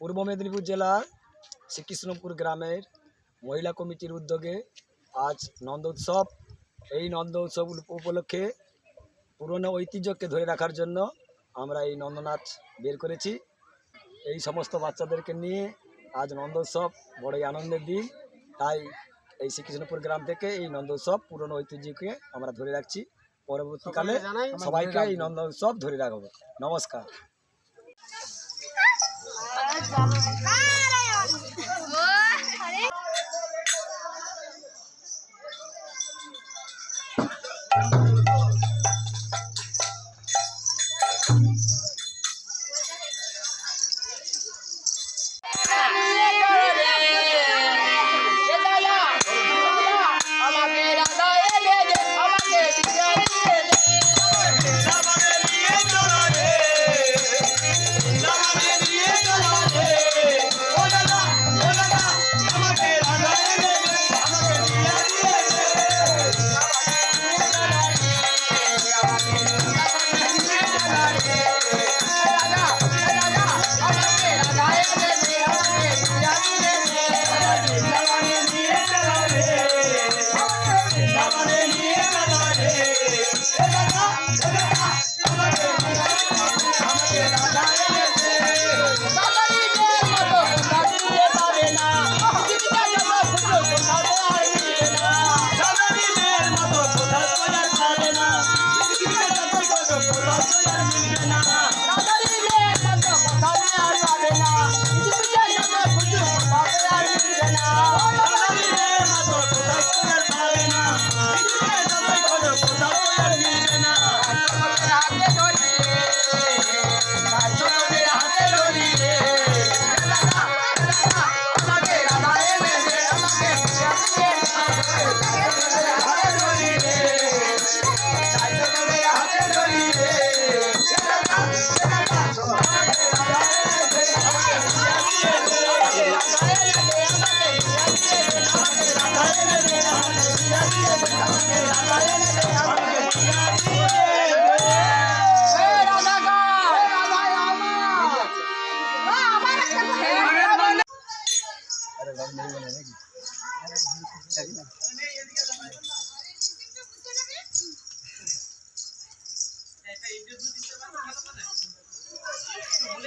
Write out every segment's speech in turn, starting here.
পূর্ব মেদিনীপুর জেলার শ্রীকৃষ্ণপুর গ্রামের মহিলা কমিটির উদ্যোগে আজ নন্দ উৎসব। এই নন্দ উৎসব উপলক্ষে পুরনো ঐতিহ্যকে ধরে রাখার জন্য আমরা এই নন্দনাচ বের করেছি। এই সমস্ত বাচ্চাদেরকে নিয়ে আজ নন্দ উৎসব বড়ই আনন্দের দিন। তাই এই শ্রীকৃষ্ণপুর গ্রাম থেকে এই নন্দ উৎসব পুরনো ঐতিহ্যকে আমরা ধরে রাখছি। পরবর্তীকালে সবাইকে এই নন্দ উৎসব ধরে রাখব। নমস্কার। Thank you.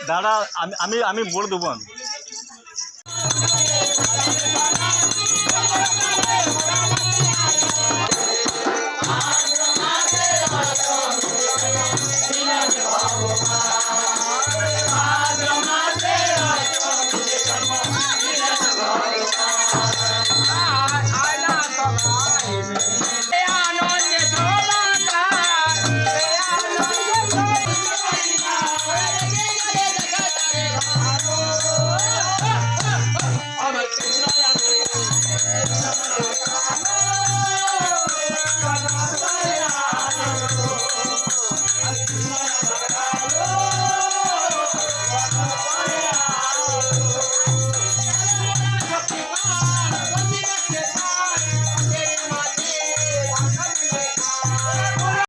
দাদা আমি আমি আমি বলে দেবো Oh,